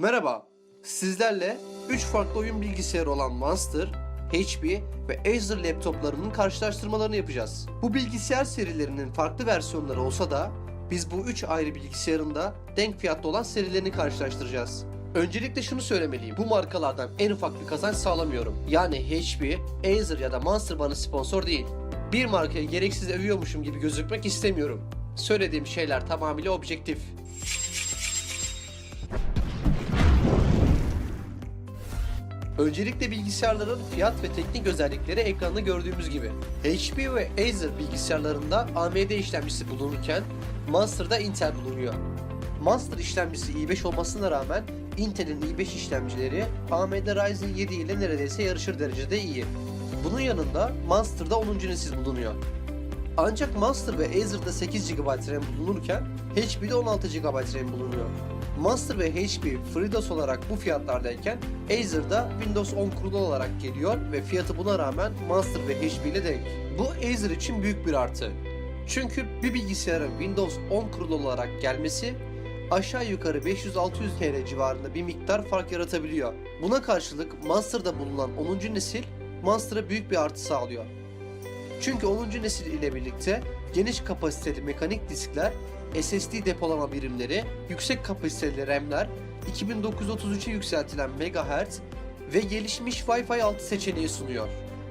Merhaba, sizlerle 3 farklı oyun bilgisayarı olan Monster, HP ve Acer laptoplarının karşılaştırmalarını yapacağız. Bu bilgisayar serilerinin farklı versiyonları olsa da biz bu 3 ayrı bilgisayarın da denk fiyatlı olan serilerini karşılaştıracağız. Öncelikle şunu söylemeliyim. Bu markalardan en ufak bir kazanç sağlamıyorum. Yani HP, Acer ya da Monster bana sponsor değil. Bir markayı gereksiz övüyormuşum gibi gözükmek istemiyorum. Söylediğim şeyler tamamıyla objektif. Öncelikle bilgisayarların fiyat ve teknik özellikleri ekranda gördüğümüz gibi. HP ve Acer bilgisayarlarında AMD işlemcisi bulunurken Monster'da Intel bulunuyor. Monster işlemcisi i5 olmasına rağmen Intel'in i5 işlemcileri AMD Ryzen 7 ile neredeyse yarışır derecede iyi. Bunun yanında Monster'da 10. nesil bulunuyor. Ancak Monster ve Acer'da 8 GB RAM bulunurken HP'de 16 GB RAM bulunuyor. Master ve HP FreeDOS olarak bu fiyatlardayken Acer'da Windows 10 kurulu olarak geliyor ve fiyatı buna rağmen Master ve HP ile denk. Bu Acer için büyük bir artı. Çünkü bir bilgisayarın Windows 10 kurulu olarak gelmesi aşağı yukarı 500-600 TL civarında bir miktar fark yaratabiliyor. Buna karşılık Monster'da bulunan 10. nesil Monster'a büyük bir artı sağlıyor. Çünkü 10. nesil ile birlikte geniş kapasiteli mekanik diskler, SSD depolama birimleri, yüksek kapasiteli RAM'ler, 2933'e yükseltilen MHz ve gelişmiş Wi-Fi 6 seçeneği sunuyor.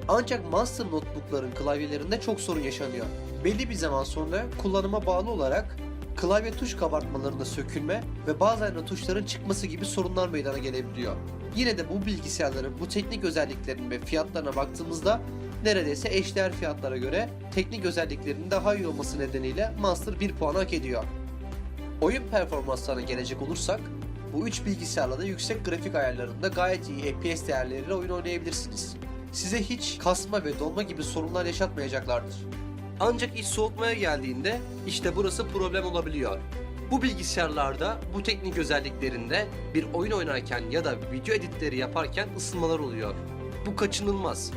Ancak Monster notebookların klavyelerinde çok sorun yaşanıyor. Belli bir zaman sonra kullanıma bağlı olarak klavye tuş kabartmalarında sökülme ve bazen de tuşların çıkması gibi sorunlar meydana gelebiliyor. Yine de bu bilgisayarların bu teknik özelliklerine ve fiyatlarına baktığımızda neredeyse eşdeğer fiyatlara göre teknik özelliklerinin daha iyi olması nedeniyle Monster 1 puan hak ediyor. Oyun performanslarına gelecek olursak, bu üç bilgisayarla da yüksek grafik ayarlarında gayet iyi FPS değerleriyle oyun oynayabilirsiniz. Size hiç kasma ve donma gibi sorunlar yaşatmayacaklardır. Ancak iç soğutmaya geldiğinde işte burası problem olabiliyor. Bu bilgisayarlarda bu teknik özelliklerinde bir oyun oynarken ya da video editleri yaparken ısınmalar oluyor. Bu kaçınılmaz.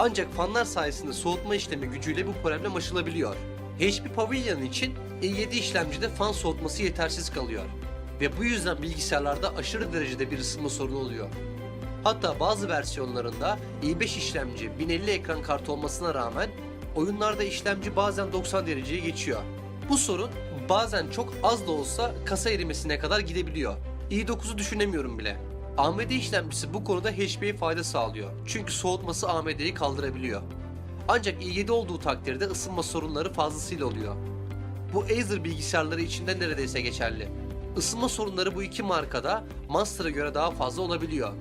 Ancak fanlar sayesinde soğutma işlemi gücüyle bu problem aşılabiliyor. HP Pavilion için i7 işlemcide fan soğutması yetersiz kalıyor. Ve bu yüzden bilgisayarlarda aşırı derecede bir ısınma sorunu oluyor. Hatta bazı versiyonlarında i5 işlemci 1050 ekran kartı olmasına rağmen oyunlarda işlemci bazen 90 dereceye geçiyor. Bu sorun bazen çok az da olsa kasa erimesine kadar gidebiliyor. i9'u düşünemiyorum bile. AMD işlemcisi bu konuda HP'ye fayda sağlıyor. Çünkü soğutması AMD'yi kaldırabiliyor. Ancak i7 olduğu takdirde ısınma sorunları fazlasıyla oluyor. Bu Acer bilgisayarları için de neredeyse geçerli. Isınma sorunları bu iki markada Monster'a göre daha fazla olabiliyor.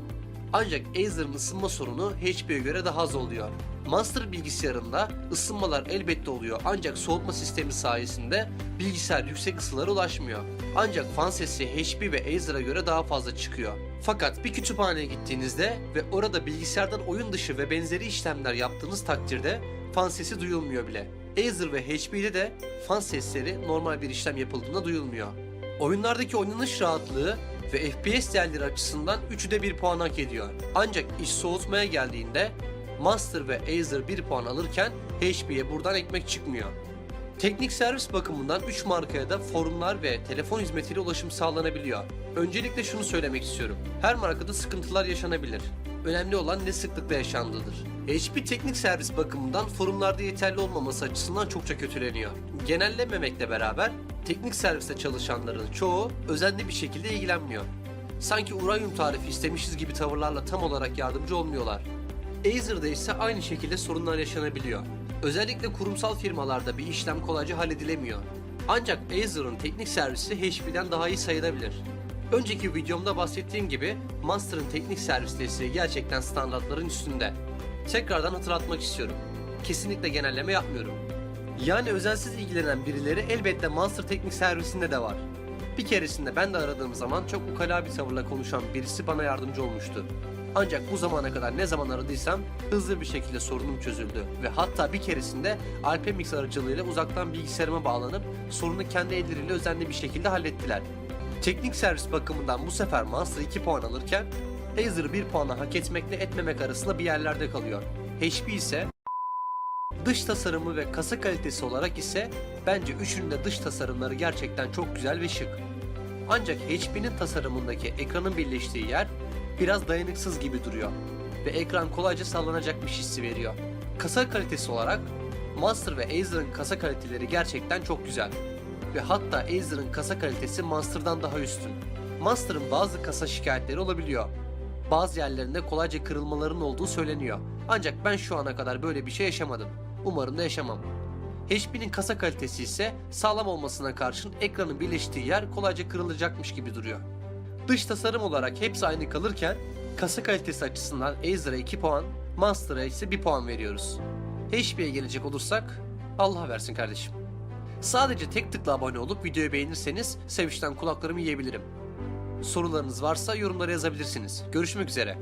Ancak Acer'ın ısınma sorunu HP'ye göre daha az oluyor. Monster bilgisayarında ısınmalar elbette oluyor ancak soğutma sistemi sayesinde bilgisayar yüksek ısılara ulaşmıyor. Ancak fan sesi HP ve Acer'a göre daha fazla çıkıyor. Fakat bir kütüphaneye gittiğinizde ve orada bilgisayardan oyun dışı ve benzeri işlemler yaptığınız takdirde fan sesi duyulmuyor bile. Acer ve HP'de de fan sesleri normal bir işlem yapıldığında duyulmuyor. Oyunlardaki oynanış rahatlığı ve FPS değerleri açısından üçü de 1 puan hak ediyor. Ancak iş soğutmaya geldiğinde Master ve Acer 1 puan alırken HP'ye buradan ekmek çıkmıyor. Teknik servis bakımından 3 markaya da forumlar ve telefon hizmetiyle ulaşım sağlanabiliyor. Öncelikle şunu söylemek istiyorum. Her markada sıkıntılar yaşanabilir. Önemli olan ne sıklıkla yaşandığıdır. HP teknik servis bakımından forumlarda yeterli olmaması açısından çokça kötüleniyor. Genellememekle beraber teknik serviste çalışanların çoğu özenli bir şekilde ilgilenmiyor. Sanki uranyum tarifi istemişiz gibi tavırlarla tam olarak yardımcı olmuyorlar. Acer'da ise aynı şekilde sorunlar yaşanabiliyor. Özellikle kurumsal firmalarda bir işlem kolayca halledilemiyor. Ancak Acer'ın teknik servisi HP'den daha iyi sayılabilir. Önceki videomda bahsettiğim gibi Monster'ın teknik servis desteği gerçekten standartların üstünde. Tekrardan hatırlatmak istiyorum. Kesinlikle genelleme yapmıyorum. Yani özensiz ilgilenen birileri elbette Monster teknik servisinde de var. Bir keresinde ben de aradığım zaman çok ukala bir tavırla konuşan birisi bana yardımcı olmuştu. Ancak bu zamana kadar ne zaman aradıysam hızlı bir şekilde sorunum çözüldü ve hatta bir keresinde Alpemix aracılığıyla uzaktan bilgisayarıma bağlanıp sorunu kendi elleriyle özenli bir şekilde hallettiler. Teknik servis bakımından bu sefer Monster 2 puan alırken Acer 1 puanı hak etmekle etmemek arasında bir yerlerde kalıyor. HP ise Dış tasarımı ve kasa kalitesi olarak ise bence üçünün de dış tasarımları gerçekten çok güzel ve şık. Ancak HP'nin tasarımındaki ekranın birleştiği yer biraz dayanıksız gibi duruyor ve ekran kolayca sallanacakmış hissi veriyor. Kasa kalitesi olarak Monster ve Acer'ın kasa kaliteleri gerçekten çok güzel. Ve hatta Acer'ın kasa kalitesi Monster'dan daha üstün. Monster'ın bazı kasa şikayetleri olabiliyor. Bazı yerlerinde kolayca kırılmaların olduğu söyleniyor. Ancak ben şu ana kadar böyle bir şey yaşamadım. Umarım da yaşamam. HP'nin kasa kalitesi ise sağlam olmasına karşın ekranın birleştiği yer kolayca kırılacakmış gibi duruyor. Dış tasarım olarak hepsi aynı kalırken kasa kalitesi açısından Acer'a 2 puan, Monster'a ise 1 puan veriyoruz. HP'ye gelecek olursak Allah versin kardeşim. Sadece tek tıkla abone olup videoyu beğenirseniz sevinçten kulaklarımı yiyebilirim. Sorularınız varsa yorumlara yazabilirsiniz. Görüşmek üzere.